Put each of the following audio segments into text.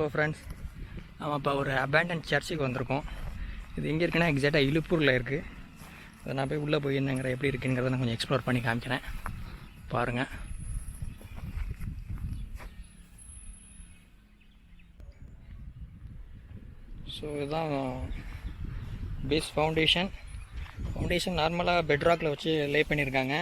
Hello friends நம்ம இப்போ ஒரு அபேண்டன் சர்ச்சுக்கு வந்திருக்கோம். இது எங்கே இருக்குன்னா எக்ஸாக்டாக இழுப்பூரில் இருக்குது அதை நான் போய் உள்ளே போய் என்னங்கிற எப்படி இருக்குங்கிறத நான் கொஞ்சம் எக்ஸ்ப்ளோர் பண்ணி காமிக்கிறேன். பாருங்கள் ஸோ இதுதான் பேஸ் ஃபவுண்டேஷன் ஃபவுண்டேஷன் நார்மலாக பெட்ராக்கில் வச்சு லே பண்ணியிருக்காங்க.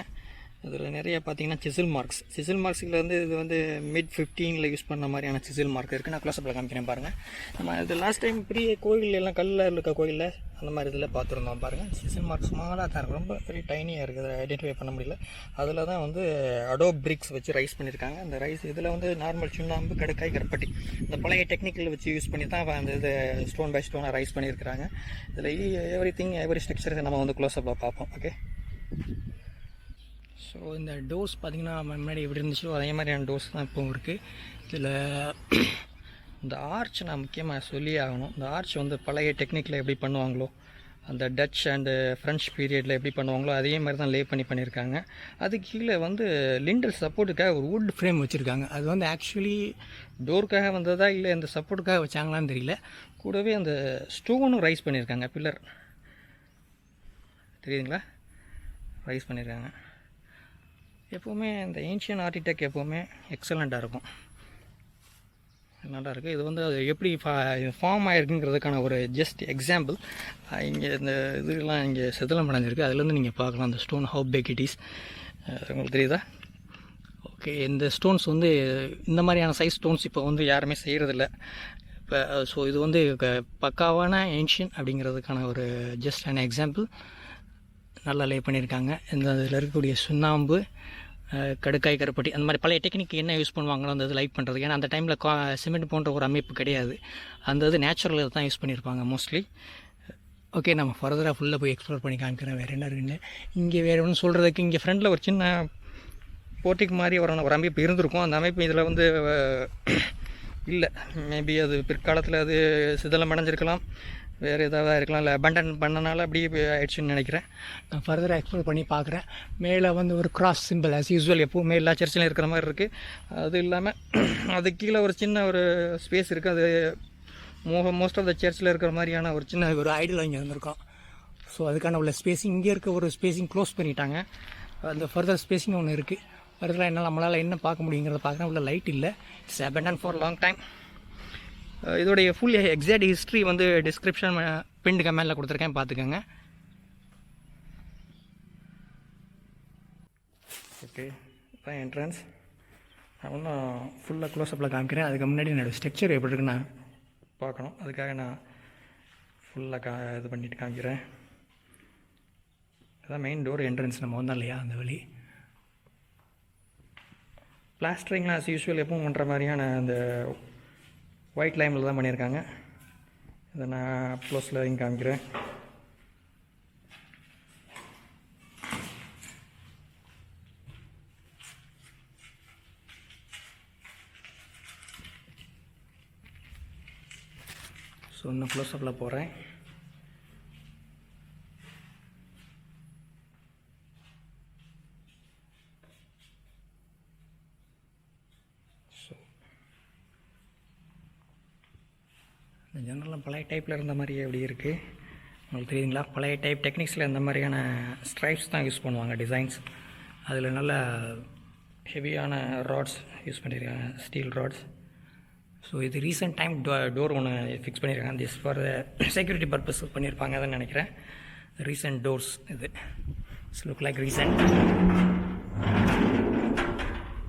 அதில் நிறைய பார்த்தீங்கன்னா சிசில் மார்க்ஸ் சிசில் மார்க்ஸில் வந்து இது வந்து மிட் ஃபிஃப்டீனில் யூஸ் பண்ண மாதிரியான சிசில் மார்க் இருக்குது நான் க்ளோஸ்அப்பில் காமிக்கிறேன் பாருங்கள் நம்ம இது லாஸ்ட் டைம் பெரிய கோயில் எல்லாம் கல்லில் இருக்க கோயிலில் அந்த மாதிரி இதில் பார்த்துருந்தோம் பாருங்கள் சிசில் மார்க் ஸ்மாலாக தான் இருக்கும் ரொம்ப பெரிய டைனியாக இருக்குது. ஐடென்டிஃபை பண்ண முடியல. அதில் தான் வந்து அடோ பிரிக்ஸ் வச்சு ரைஸ் பண்ணியிருக்காங்க. அந்த ரைஸ் இதில் வந்து நார்மல் சுண்ணாம்பு கடுக்காய் கருப்பட்டி இந்த பழைய டெக்னிக்கல் வச்சு யூஸ் பண்ணி தான் அந்த இது ஸ்டோன் பை ஸ்டோனாக ரைஸ் பண்ணியிருக்கிறாங்க. இதில் எவ்ரி திங் எவ்ரி ஸ்ட்ரக்சர் நம்ம வந்து க்ளோஸ்அப்பில் பார்ப்போம். ஓகே ஸோ இந்த டோஸ் பார்த்திங்கன்னா முன்னாடி எப்படி இருந்துச்சோ அதே மாதிரியான டோஸ் தான் இப்போவும் இருக்குது இதில் இந்த ஆர்ச் நான் முக்கியமாக சொல்லி ஆகணும். இந்த ஆர்ச் வந்து பழைய டெக்னிக்கில் எப்படி பண்ணுவாங்களோ அந்த டச் அண்டு ஃப்ரெஞ்ச் பீரியடில் எப்படி பண்ணுவாங்களோ அதே மாதிரி தான் லே பண்ணி பண்ணியிருக்காங்க அது கீழே வந்து லிண்டல் சப்போர்ட்டுக்காக ஒரு வுட் ஃப்ரேம் வச்சுருக்காங்க. அது வந்து ஆக்சுவலி டோருக்காக வந்ததா இல்லை இந்த சப்போர்ட்டுக்காக வச்சாங்களான்னு தெரியல. கூடவே அந்த ஸ்டோனும் ரைஸ் பண்ணியிருக்காங்க பில்லர் தெரியுதுங்களா? ரைஸ் பண்ணியிருக்காங்க எப்போவுமே இந்த ஏன்ஷியன் ஆர்டிடெக் எப்போவுமே எக்ஸலண்ட்டாக இருக்கும். நல்லா இருக்குது இது வந்து அது எப்படி ஃபா ஃபார்ம் ஆகிருக்குங்கிறதுக்கான ஒரு ஜஸ்ட் எக்ஸாம்பிள் இங்கே இந்த இதெல்லாம் இங்கே செதலம் அடைஞ்சிருக்கு. அதுலேருந்து நீங்கள் பார்க்கலாம் அந்த stone how big it is உங்களுக்கு தெரியுதா? ஓகே இந்த ஸ்டோன்ஸ் வந்து இந்த மாதிரியான சைஸ் ஸ்டோன்ஸ் இப்போ வந்து யாருமே செய்கிறதில்ல இப்போ ஸோ இது வந்து க- பக்காவான ஏன்ஷியன் அப்படிங்கிறதுக்கான ஒரு ஜஸ்ட் அன் எக்ஸாம்பிள் நல்லா லே பண்ணியிருக்காங்க இந்த இதில் இருக்கக்கூடிய சுண்ணாம்பு கடுக்காய் கருப்பட்டி அந்த மாதிரி பழைய டெக்னிக் என்ன யூஸ் பண்ணுவாங்களோ அந்த இது லைட் பண்ணுறது ஏன்னா அந்த டைமில் கா சிமெண்ட் போன்ற ஒரு அமைப்பு கிடையாது. அந்த இது நேச்சுரல் தான் யூஸ் பண்ணியிருப்பாங்க மோஸ்ட்லி ஓகே நம்ம ஃபர்தராக ஃபுல்லாக போய் எக்ஸ்ப்ளோர் பண்ணி காமிக்கிறேன். வேறு என்ன இருக்குன்னு இங்கே வேறு ஒன்றும் சொல்கிறதுக்கு இங்கே ஃப்ரெண்டில் ஒரு சின்ன போர்ட்டிக் மாதிரி ஒரு ஒரு அமைப்பு இருந்திருக்கும். அந்த அமைப்பு இதில் வந்து இல்லை. மேபி அது பிற்காலத்தில் அது சிதலம் அடைஞ்சிருக்கலாம் வேறு ஏதாவது இருக்கலாம். இல்லை அபண்டன் பண்ணனால அப்படியே ஆயிடுச்சுன்னு நினைக்கிறேன். நான் ஃபர்தராக எக்ஸ்ப்ளோர் பண்ணி பார்க்குறேன். மேலே வந்து ஒரு கிராஸ் சிம்பிள் ஆஸ் யூஸ்வல் எப்போவுமே எல்லா சர்ச்சிலையும் இருக்கிற மாதிரி இருக்குது அது இல்லாமல் அது கீழே ஒரு சின்ன ஒரு ஸ்பேஸ் இருக்குது அது மோ மோஸ்ட் ஆஃப் த சர்ச்சில் இருக்கிற மாதிரியான ஒரு சின்ன ஒரு ஐடியில் இங்கே இருந்திருக்கோம். ஸோ அதுக்கான உள்ள ஸ்பேஸிங் இங்கே இருக்க ஒரு ஸ்பேஸிங் க்ளோஸ் பண்ணிட்டாங்க. அந்த ஃபர்தர் ஸ்பேஸிங் ஒன்று இருக்குது ஃபர்தராக என்ன நம்மளால் என்ன பார்க்க முடியுங்கிறத பார்க்குறேன். உள்ள லைட் இல்லை. It's abandon for long time இதோடைய ஃபுல் எக்ஸாக்ட் ஹிஸ்ட்ரி வந்து டிஸ்கிரிப்ஷன் பின் கமெண்டில் கொடுத்துருக்கேன் பார்த்துக்கோங்க. ஓகே இதான் என்ட்ரன்ஸ் நான் ஒன்றும் ஃபுல்லாக க்ளோஸ்அப்பில் காமிக்கிறேன். அதுக்கு முன்னாடி என்னோடய ஸ்ட்ரக்சர் எப்படி இருக்குன்னு நான் பார்க்கணும். அதுக்காக நான் ஃபுல்லாக கா இது பண்ணிட்டு காமிக்கிறேன். அதான் மெயின் டோர் என்ட்ரன்ஸ் நம்ம வந்தோம் இல்லையா அந்த வழி. பிளாஸ்டரிங்லாம் as யூஸ்வல் எப்பவும் பண்ணுற மாதிரியான அந்த ஒயிட் லைமில் தான் பண்ணியிருக்காங்க. இதை நான் ப்ளஸில் இங்கே காமிக்கிறேன். ஸோ இன்னும் க்ளோஸ்அப்பில் போகிறேன் ஸோ இந்த ஜன்னலாம் பழைய டைப்பில் இருந்த மாதிரியே அப்படி இருக்குது உங்களுக்கு தெரியுதுங்களா? பழைய டைப் டெக்னிக்ஸில் இந்த மாதிரியான ஸ்ட்ரைப்ஸ் தான் யூஸ் பண்ணுவாங்க டிசைன்ஸ் அதில் நல்ல ஹெவியான ராட்ஸ் யூஸ் பண்ணியிருக்காங்க ஸ்டீல் ராட்ஸ் ஸோ இது ரீசெண்ட் டைம் டோ டோர் ஒன்று ஃபிக்ஸ் பண்ணியிருக்காங்க திஸ் ஃபார் செக்யூரிட்டி பர்பஸ் பண்ணியிருப்பாங்க தான் நினைக்கிறேன். ரீசெண்ட் டோர்ஸ் இது. It's look like recent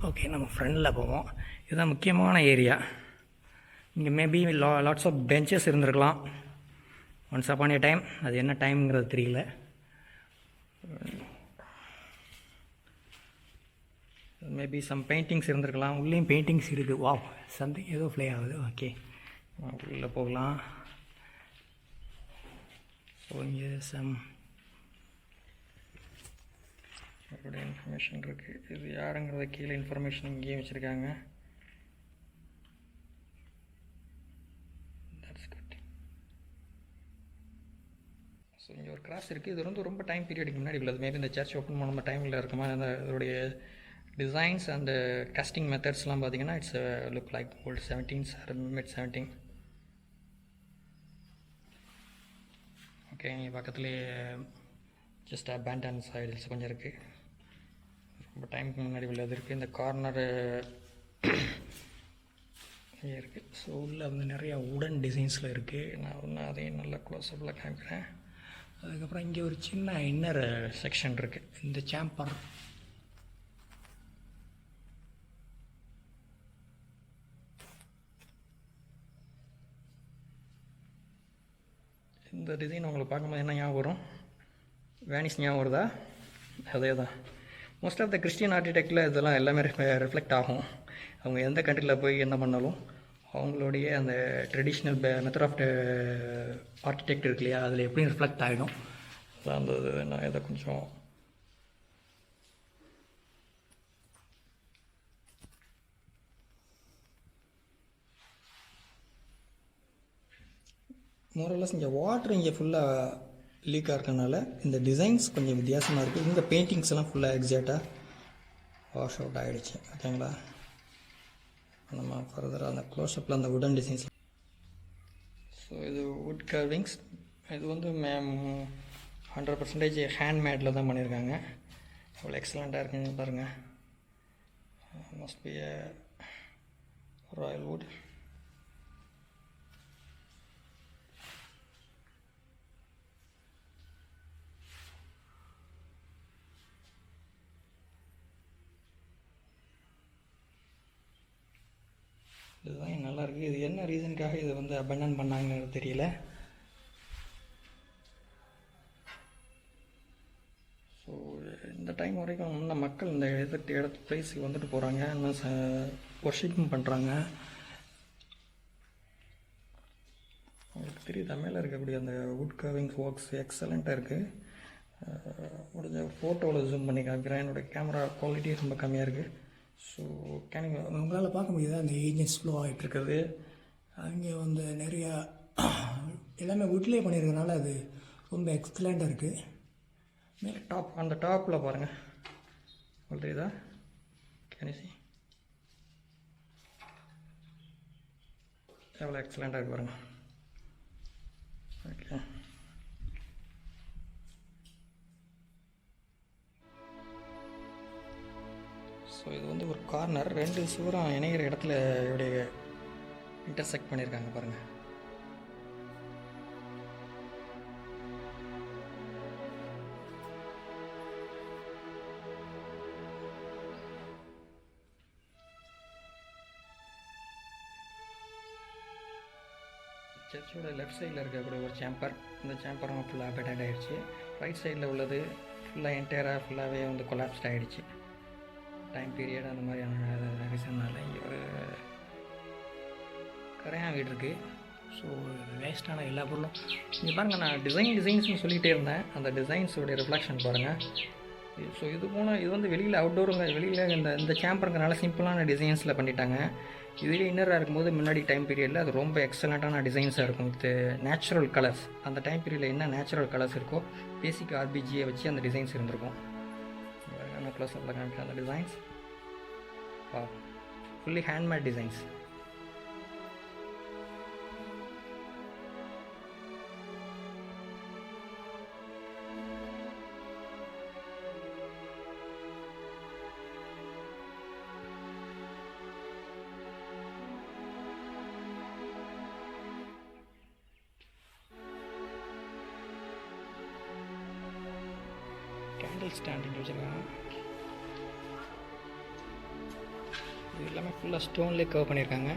okay நம்ம ஃப்ரெண்டில் போவோம். இதுதான் முக்கியமான ஏரியா இங்கே மேபி லா லாட்ஸ் ஆஃப் பெஞ்சஸ் இருந்திருக்கலாம். ஒன்ஸ் அப்பான் ஏ டைம் அது என்ன டைம்ங்கிறது தெரியல. மேபி சம் பெயிண்டிங்ஸ் இருந்திருக்கலாம். உள்ளேயும் பெயிண்டிங்ஸ் இருக்குது வா சம்திங் ஏதோ ஃப்ளே ஆகுது. ஓகே உள்ளே போகலாம். ஸோ இங்கே சம் அப்படியே இன்ஃபர்மேஷன் இருக்குது இது யாருங்கிறத கீழே இன்ஃபர்மேஷன் இங்கேயும் வச்சுருக்காங்க. ஸோ இருக்குது இது வந்து ரொம்ப டைம் பீரியடுக்கு முன்னாடி உள்ளது. மாரி இந்த சர்ச் ஓப்பன் பண்ண டைமில் இருக்குமா? அந்த இதோடைய டிசைன்ஸ் அண்டு கஸ்டிங் மெத்தட்ஸ்லாம் பார்த்தீங்கன்னா it's look like old seventeens mid seventeen okay இங்கே பக்கத்துலேயே ஜஸ்ட் அபேண்டன் சைல்ஸ் கொஞ்சம் இருக்குது ரொம்ப டைமுக்கு முன்னாடி உள்ளது இருக்குது இந்த கார்னரு இருக்குது ஸோ உள்ளே வந்து நிறையா உடன் டிசைன்ஸில் இருக்குது நான் ஒன்று அதையும் நல்லா க்ளோஸ்அப்பில் காமிக்கிறேன். அதுக்கப்புறம் இங்கே ஒரு சின்ன இன்னர் செக்ஷன் இருக்குது இந்த சாம்பர் இந்த டிசைன் உங்களுக்கு பார்க்கும்போது என்ன ஞாபகம் வரும்? வேனிஸ் ஞாபகம் வருதா? அதே தான் மோஸ்ட் ஆஃப் த கிறிஸ்டியன் ஆர்கிடெக்டில் இதெல்லாம் எல்லாமே ரிஃப்ளெக்ட் ஆகும். அவங்க எந்த கண்ட்ரியில் போய் என்ன பண்ணாலும் அவங்களுடைய அந்த ட்ரெடிஷ்னல் மெத்தட் ஆஃப் ஆர்கிடெக்ட் இருக்கு இல்லையா? அதில் எப்படியும் ரிஃப்ளெக்ட் ஆகிடும் அதான் அந்த இது. நான் இதை கொஞ்சம் மோரலஸ் இங்கே வாட்ரு இங்கே ஃபுல்லாக லீக்காக இருக்கனால இந்த டிசைன்ஸ் கொஞ்சம் வித்தியாசமாக இருக்குது இந்த பெயிண்டிங்ஸ் எல்லாம் ஃபுல்லாக எக்ஸாக்டாக வாஷ் அவுட் ஆகிடுச்சு ஓகேங்களா? நம்ம ஃபர்தராக அந்த க்ளோஸ்அப்பில் அந்த உடன் டிசைன்ஸ் ஸோ இது வுட் கர்விங்ஸ் இது வந்து மேம் ஹண்ட்ரட் பர்சன்டேஜ் ஹேண்ட்மேடில் தான் பண்ணியிருக்காங்க எவ்வளோ எக்ஸலண்ட்டாக இருக்குன்னு பாருங்கள் மஸ்ட் பி ராயல் வுட் இதுதான் நல்லா இருக்குது இது என்ன ரீசனுக்காக இதை வந்து அபண்டன் பண்ணாங்கன்னு தெரியல. ஸோ இந்த டைம் வரைக்கும் இன்னும் மக்கள் இந்த இடத்து இடத்து பிளேஸுக்கு வந்துட்டு போகிறாங்க இன்னும் ச ஒர்ஷிப்பும் பண்ணுறாங்க உங்களுக்கு தெரியுது? தமிழில் இருக்கக்கூடிய அந்த வுட் கவிங் ஒர்க்ஸ் எக்ஸலண்ட்டாக இருக்குது முடிஞ்ச ஃபோட்டோவில் ஜூம் பண்ணி காமிக்கிறேன். என்னோடய கேமரா குவாலிட்டி ரொம்ப கம்மியாக இருக்குது ஸோ கேனிங் உங்களால் பார்க்க முடியுது? அந்த ஏஜென்ட்ஸ் ஃப்ளோ ஆகிட்டு அவங்க அங்கே வந்து நிறையா எல்லாமே வீட்லேயே பண்ணியிருக்கனால அது ரொம்ப எக்ஸலண்ட்டாக இருக்குது மேலே டாப் அந்த டாப்பில் பாருங்கள் உங்களுக்கு இதா கேனிசி எவ்வளோ எக்ஸலண்ட்டாக இருக்கு பாருங்கள் ஓகே கார்னர் ரெண்டு சுவரம் இணைகிற இடத்துல இவருடைய இன்டர்செக்ட் பண்ணியிருக்காங்க பாருங்கள் சர்ச்சோட லெஃப்ட் சைடில் இருக்கக்கூடிய ஒரு சேம்பர் இந்த சேம்பர் ஃபுல்லாக அபேண்ட் ஆகிடுச்சு ரைட் சைடில் உள்ளது ஃபுல்லாக என்டையராக ஃபுல்லாகவே வந்து கொலாப்ஸ்ட் ஆகிடுச்சு டைம் பீரியட் அந்த மாதிரியான ரீசன்னால இங்கே ஒரு கரையான் வீடு இருக்குது ஸோ வேஸ்ட்டான எல்லா பொருளும். இங்கே பாருங்கள் நான் டிசைன் டிசைன்ஸ்னு சொல்லிகிட்டே இருந்தேன். அந்த டிசைன்ஸோடைய ரிஃப்ளெக்ஷன் பாருங்கள் ஸோ இது போன இது வந்து வெளியில் அவுட்டோருங்க வெளியில் இந்த இந்த சேம்பருங்கனால சிம்பிளான டிசைன்ஸில் பண்ணிட்டாங்க. இதுவே இன்னராக இருக்கும்போது முன்னாடி டைம் பீரியடில் அது ரொம்ப எக்ஸலண்ட்டான டிசைன்ஸாக இருக்கும். வித் நேச்சுரல் கலர்ஸ் அந்த டைம் பீரியடில் என்ன நேச்சுரல் கலர்ஸ் இருக்கோ பேசிக் ஆர்பிஜியை வச்சு அந்த டிசைன்ஸ் இருந்திருக்கும். நான் க்ளோஸ் அப்பில் காமிக்கிறேன் அந்த டிசைன்ஸ் வா fully handmade designs candle standing வச்சுருக்காங்க இது எல்லாமே ஃபுல்லாக ஸ்டோன்லேயே கவர் பண்ணியிருக்காங்க.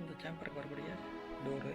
இந்த சேம்பருக்கு வரக்கூடிய டோரு